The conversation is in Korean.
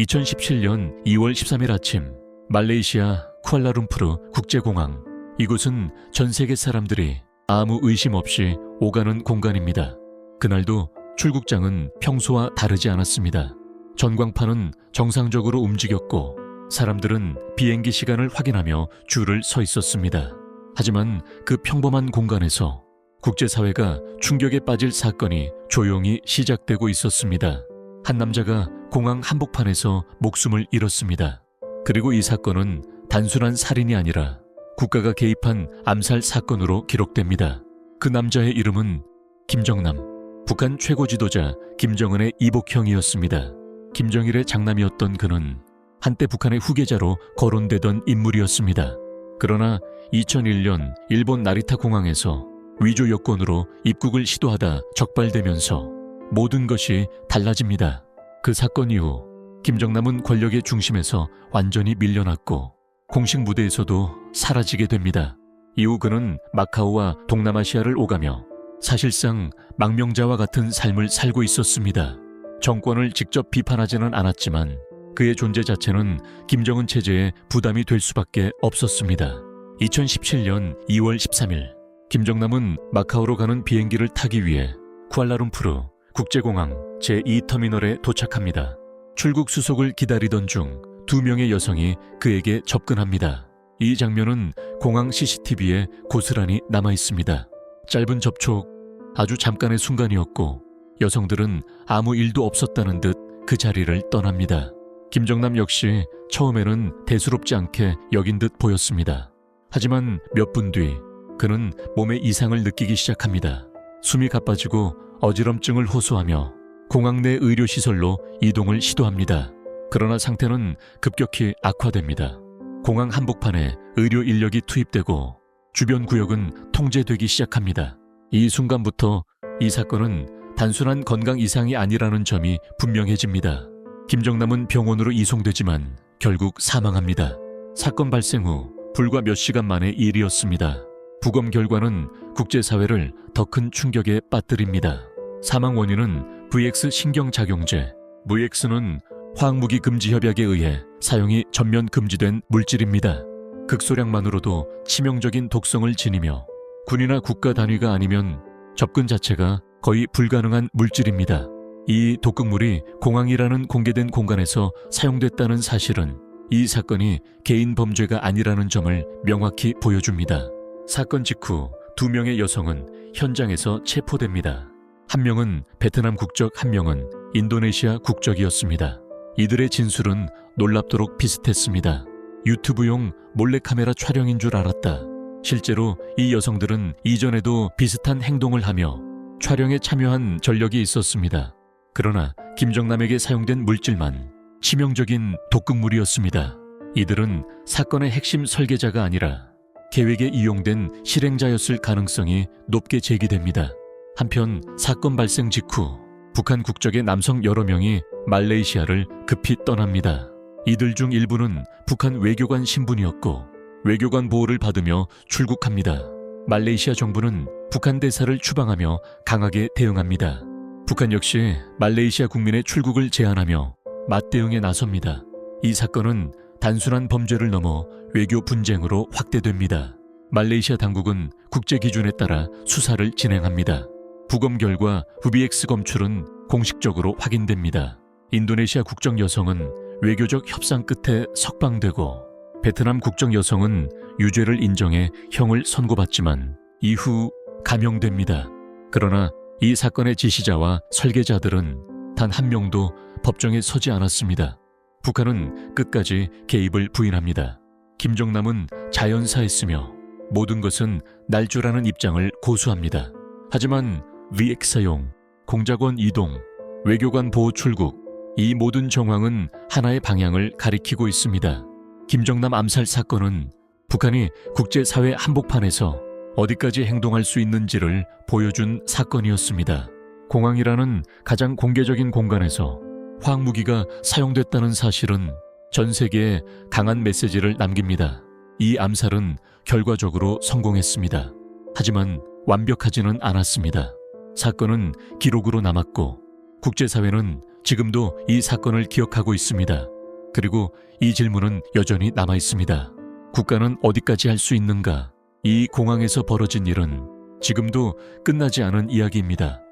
2017년 2월 13일 아침 말레이시아 쿠알라룸푸르 국제공항 이곳은 전 세계 사람들이 아무 의심 없이 오가는 공간입니다. 그날도 출국장은 평소와 다르지 않았습니다. 전광판은 정상적으로 움직였고 사람들은 비행기 시간을 확인하며 줄을 서 있었습니다. 하지만 그 평범한 공간에서 국제사회가 충격에 빠질 사건이 조용히 시작되고 있었습니다. 한 남자가 공항 한복판에서 목숨을 잃었습니다. 그리고 이 사건은 단순한 살인이 아니라 국가가 개입한 암살 사건으로 기록됩니다. 그 남자의 이름은 김정남, 북한 최고 지도자 김정은의 이복형이었습니다. 김정일의 장남이었던 그는 한때 북한의 후계자로 거론되던 인물이었습니다. 그러나 2001년 일본 나리타 공항에서 위조 여권으로 입국을 시도하다 적발되면서 모든 것이 달라집니다. 그 사건 이후 김정남은 권력의 중심에서 완전히 밀려났고 공식 무대에서도 사라지게 됩니다. 이후 그는 마카오와 동남아시아를 오가며 사실상 망명자와 같은 삶을 살고 있었습니다. 정권을 직접 비판하지는 않았지만 그의 존재 자체는 김정은 체제에 부담이 될 수밖에 없었습니다. 2017년 2월 13일 김정남은 마카오로 가는 비행기를 타기 위해 쿠알라룸푸르 국제공항 제2터미널에 도착합니다. 출국 수속을 기다리던 중 두 명의 여성이 그에게 접근합니다. 이 장면은 공항 CCTV에 고스란히 남아 있습니다. 짧은 접촉, 아주 잠깐의 순간이었고 여성들은 아무 일도 없었다는 듯 그 자리를 떠납니다. 김정남 역시 처음에는 대수롭지 않게 여긴 듯 보였습니다. 하지만 몇 분 뒤 그는 몸에 이상을 느끼기 시작합니다. 숨이 가빠지고 어지럼증을 호소하며 공항 내 의료시설로 이동을 시도합니다. 그러나 상태는 급격히 악화됩니다. 공항 한복판에 의료 인력이 투입되고 주변 구역은 통제되기 시작합니다. 이 순간부터 이 사건은 단순한 건강 이상이 아니라는 점이 분명해집니다. 김정남은 병원으로 이송되지만 결국 사망합니다. 사건 발생 후 불과 몇 시간 만의 일이었습니다. 부검 결과는 국제사회를 더 큰 충격에 빠뜨립니다. 사망 원인은 VX 신경작용제, VX는 화학무기 금지 협약에 의해 사용이 전면 금지된 물질입니다. 극소량만으로도 치명적인 독성을 지니며 군이나 국가 단위가 아니면 접근 자체가 거의 불가능한 물질입니다. 이 독극물이 공항이라는 공개된 공간에서 사용됐다는 사실은 이 사건이 개인 범죄가 아니라는 점을 명확히 보여줍니다. 사건 직후 두 명의 여성은 현장에서 체포됩니다. 한 명은 베트남 국적, 한 명은 인도네시아 국적이었습니다. 이들의 진술은 놀랍도록 비슷했습니다. 유튜브용 몰래카메라 촬영인 줄 알았다. 실제로 이 여성들은 이전에도 비슷한 행동을 하며 촬영에 참여한 전력이 있었습니다. 그러나 김정남에게 사용된 물질만 치명적인 독극물이었습니다. 이들은 사건의 핵심 설계자가 아니라 계획에 이용된 실행자였을 가능성이 높게 제기됩니다. 한편 사건 발생 직후 북한 국적의 남성 여러 명이 말레이시아를 급히 떠납니다. 이들 중 일부는 북한 외교관 신분이었고 외교관 보호를 받으며 출국합니다. 말레이시아 정부는 북한 대사를 추방하며 강하게 대응합니다. 북한 역시 말레이시아 국민의 출국을 제한하며 맞대응에 나섭니다. 이 사건은 단순한 범죄를 넘어 외교 분쟁으로 확대됩니다. 말레이시아 당국은 국제 기준에 따라 수사를 진행합니다. 부검 결과 VBX 검출은 공식적으로 확인됩니다. 인도네시아 국적 여성은 외교적 협상 끝에 석방되고 베트남 국적 여성은 유죄를 인정해 형을 선고받지만 이후 감형됩니다. 그러나 이 사건의 지시자와 설계자들은 단 한 명도 법정에 서지 않았습니다. 북한은 끝까지 개입을 부인합니다. 김정남은 자연사했으며 모든 것은 날조라는 입장을 고수합니다. 하지만 VX사용, 공작원 이동, 외교관 보호 출국, 이 모든 정황은 하나의 방향을 가리키고 있습니다. 김정남 암살 사건은 북한이 국제사회 한복판에서 어디까지 행동할 수 있는지를 보여준 사건이었습니다. 공항이라는 가장 공개적인 공간에서 화학무기가 사용됐다는 사실은 전 세계에 강한 메시지를 남깁니다. 이 암살은 결과적으로 성공했습니다. 하지만 완벽하지는 않았습니다. 사건은 기록으로 남았고 국제사회는 지금도 이 사건을 기억하고 있습니다. 그리고 이 질문은 여전히 남아 있습니다. 국가는 어디까지 할 수 있는가? 이 공항에서 벌어진 일은 지금도 끝나지 않은 이야기입니다.